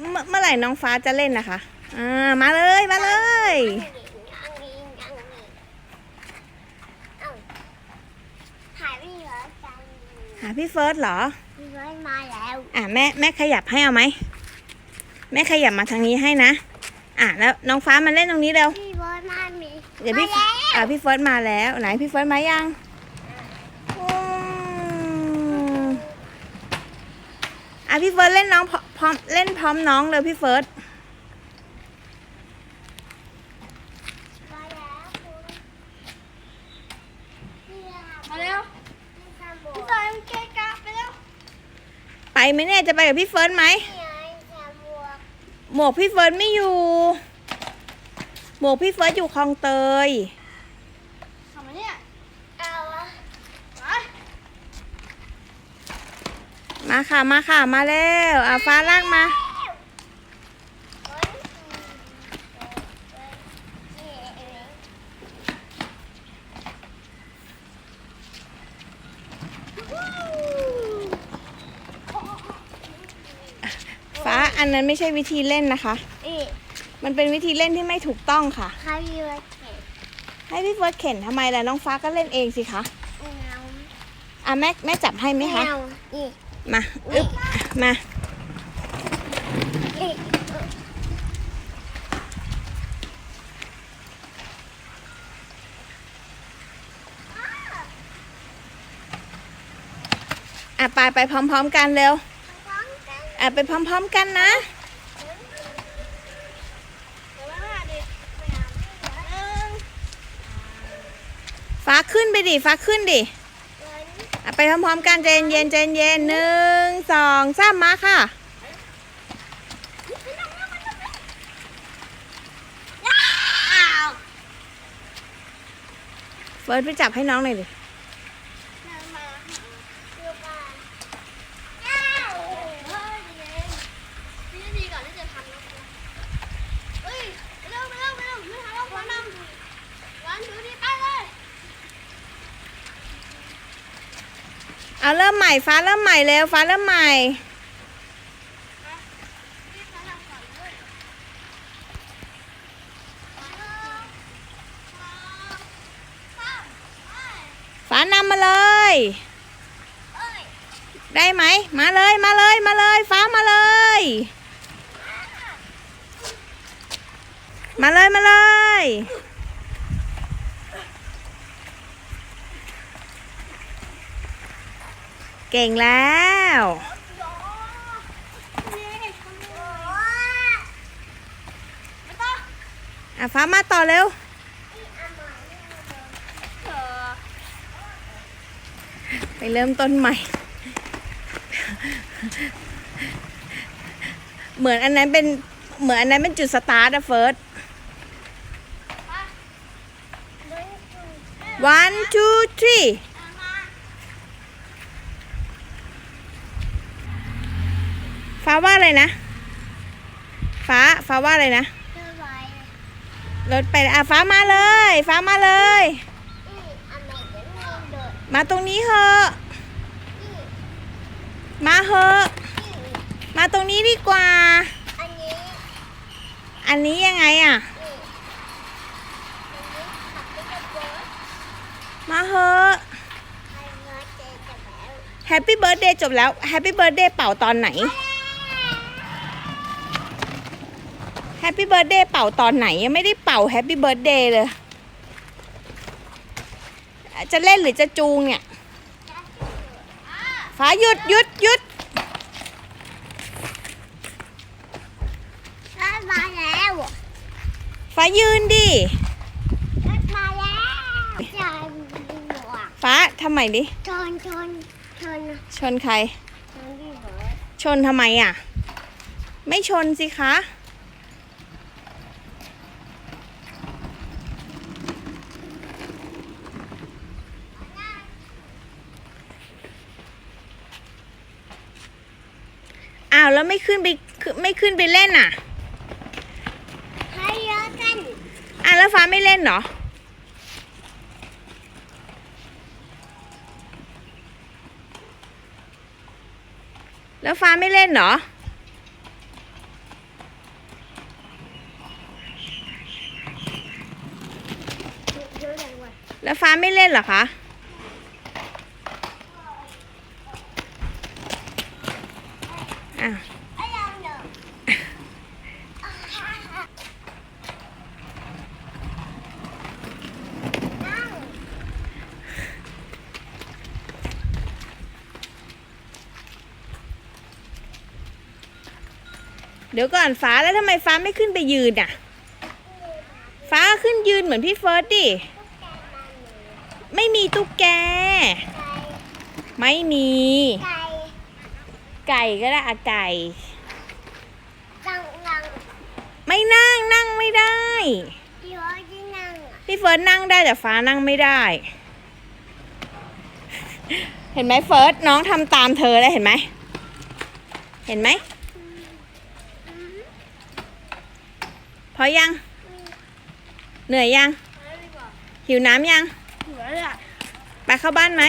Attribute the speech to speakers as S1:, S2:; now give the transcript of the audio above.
S1: ร่น้องฟ้าจะเล่นนะคะ อ่า มาเลยมาเลย
S2: ถ่ายไม่เหลือจัง
S1: หาพี่เฟิร์สเหรอ
S2: พี่เฟิร์สมาแล้ว
S1: อะแม่แม่ขยับให้เอาไหม แม่ขยับมาทางนี้ให้นะ อะแล้วน้องฟ้ามาเล่นตรงนี้เร็ว
S2: พี่เฟิร์สมามี
S1: เดี๋ยวพี่
S2: มาแล้ว
S1: อะพี่เฟิร์สมาแล้ว ไหนพี่เฟิร์สมายังอืม อะพี่เฟิร์สเล่นน้องพร้อพร้อมเล่นพร้อมน้องเลยพี่เฟิร์ส
S2: มาแล้วพี่
S3: มาเร็ว
S2: พี่ทำหม
S3: พี่
S2: วก
S3: จอยมันเกะกะไปแล้ว
S1: ไปไหมเนี่ยจะไปกับพี่เฟิร์สไหม
S2: พี่ไอ้ทำหมวก
S1: หมวกพี่เฟิร์สไม่อยู่ หมวกพี่เฟิร์สอยู่คลองเตย
S3: ทำไมเนี่ย
S2: เอาอะ
S3: ไป
S1: มาค่ะมาค่ะมาแล้วอะฟ้าลากมา
S2: เฮ้ยเอ๊ะเอ๊ะ
S1: ฟ้าอันนั้นไม่ใช่วิธีเล่นนะคะ
S2: เอ๊ะ
S1: มันเป็นวิธีเล่นที่ไม่ถูกต้องค่ะ
S2: ใครอยู่เอ๊ะ
S1: ให้พี่เฟิร์สเข็นทำไมล่ะน้องฟ้าก็เล่นเองสิคะ
S2: เอา
S1: อะแม่แม่จับให้ไหมคะ
S2: เอาอีก
S1: มาอึ๊บมา
S2: อะ
S1: ไปไปพร้อมๆกันเร็ว
S2: อะ
S1: ไปพร้อมๆกันนะ ฟ้าขึ้นไปดิ ฟ้าขึ้นดิ พร้อมๆกันใจเย็นๆใจเย็นๆหนึ่งสองสามมาค่ะ
S2: อ้าว
S1: เฟิร์สไปจับให้น้องหน่อยดิ
S3: เดินมาหา
S2: ดูกัน
S3: อ้าวเฮ้ยเย็นพี่นาทีก่อนที่จะทำนะเฮ้ยไปเร็วไปเร็วไปเร็วไม่ทันแล้วขอนำวันดูดีไปเลย
S1: เอาเริ่มใหม่ฟ้าเริ่มใหม่เร็วฟ้าเริ่มใหม่ ฟ้านำมาเลย ได้ไหม มาเลยมาเลยมาเลย ฟ้ามาเลย มาเลยมาเลย เก่งแล้ว
S3: อะ
S1: ฟ้ามาต่อเร็ว ไปเริ่มต้นใหม่ เหมือนอันนั้นเป็น เหมือนอันนั้นเป็นจุดสตาร์ทอะเฟิร์ส one two three ฟ้าว่าอะไรนะ ฟ้าฟ้าว่าอะไรนะรถไปอะฟ้ามาเลย ฟ้ามาเลย
S2: มา
S1: ตรงนี้เหอะมาเหอะมาตรงนี้ดีกว่า
S2: อันนี้
S1: อันนี้ยังไงอะ มาเหอะ
S2: ใครมาเจอกับแล้ว
S1: แฮปปี้เบิร์ดเดย์จบแล้วแฮปปี้เบิร์ดเดย์เป่าตอนไหน แฮปปี้เบิร์ดเดย์เป่าตอนไหนยังไม่ได้เป่าแฮปปี้เบิร์ดเดย์เลย จะเล่นหรือจะจูงเนี่ย ฟ้าหยุดหยุดหยุด
S2: รถมาแล้ว
S1: ฟ้ายืนดิ
S2: รถมาแล้วจอนหมวก
S1: ฟ้าทำไมดิ
S2: ชนชนชน
S1: ชนใคร
S2: ชนที่เบิร์ด
S1: ชนทำไมอะ ไม่ชนสิคะาแล้วไม่ขึ้นไปไม่ขึ้นไปเล่นอะ
S2: ให้เยอะกัน
S1: อะแล้วฟ้าไม่เล่นเหรอแล้วฟ้าไม่เล่นเหรอ แล้วฟ้าไม่เล่นเหรอคะ อะ
S2: เดี๋ยว
S1: เดี๋ยวก่อนฟ้าแล้วทำไมฟ้าไม่ขึ้นไปยืนอะ ฟ้าขึ้นยืนเหมือนพี่เฟิร์สดิ ไม่มีตุ๊กแก ไม่มี
S2: ไก่
S1: ไก่ก็ได้อะไก่
S2: นั่งนั่ง
S1: ไม่นั่งนั่งไม่ได้
S2: เดี๋ยวจะนั่งอะ
S1: พี่เฟิร์สนั่งได้แต่ฟ้านั่งไม่ได้ เห็นไหมเฟิร์สน้องทำตามเธอแล้วเห็นไหมเห็นไหมพอยัง เหนื่อยยัง หิวน้ำยัง
S3: เหลือเลยอะ
S1: ไปเข้าบ้านไหม